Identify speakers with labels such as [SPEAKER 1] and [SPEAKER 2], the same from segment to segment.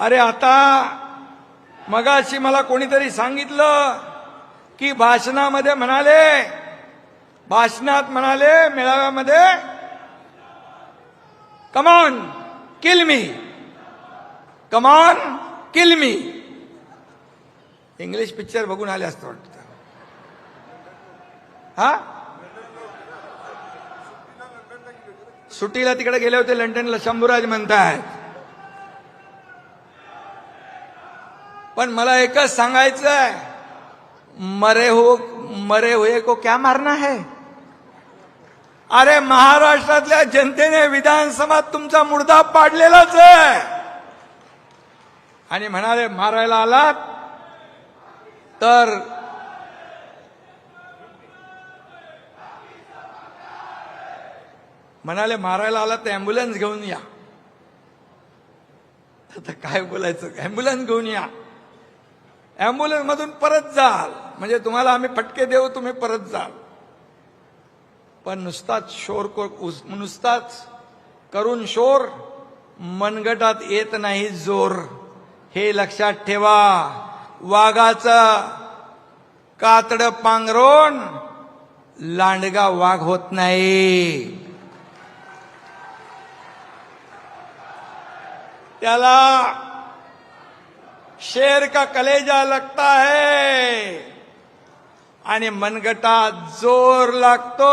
[SPEAKER 1] अरे आता मगाशी मला कोणीतरी सांगितलं की भाषणामध्ये म्हणाले भाषणात म्हणाले मेळाव्यामध्ये come on kill me come on kill me English picture बघून आले असतं वाटतं. हा? सुट्टीला तिकडे गेले होते लंडनला शंभूराज म्हणतायत. पण मला एकच सांगायचं आहे मरे हो मरे हुए को क्या मारना है? अरे महाराष्ट्रातल्या जनतेने विधानसभात तुमचा मुर्दा पाडलेलाच आहे. आणि म्हणाले मारायला आलात? तर म्हणाले मारायला आला तर अँब्युलन्स घेऊन या. आता काय बोलायचं? अँब्युलन्स घेऊन या. ॲम्ब्युलन्स मधून परत जाल. म्हणजे तुम्हाला आम्ही फटके देऊ तुम्ही परत जाल. पण नुसताच शोर को- नुसताच करून शोर मनगटात येत नाही जोर. हे लक्षात ठेवा. वाघाचं कातड पांघरून लांडगा वाघ होत नाही. त्याला शेर का कलेजा लगता है आणि मनगटा जोर लागतो.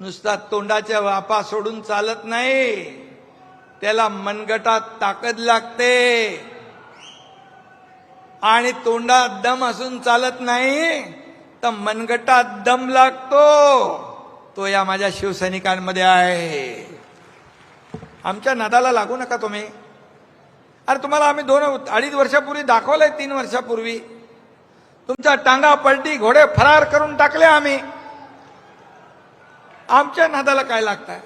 [SPEAKER 1] नुसता तोंडाच्या वापा सोडून चालत नाही त्याला मनगटात ताकद लागते. आणि तोंडात दम असून चालत नाही तर मनगटात दम लागतो. तो या माझ्या शिवसैनिकांमध्ये आहे. आमच्या नादाला लागू नका तुम्ही. अरे तुम्हाला आम्ही दोन अडीच वर्षापूर्वी दाखवलंय तीन वर्षापूर्वी. तुमच्या टांगा पलटी घोडे फरार करून टाकले आम्ही. आमच्या नादाला काय लागताय?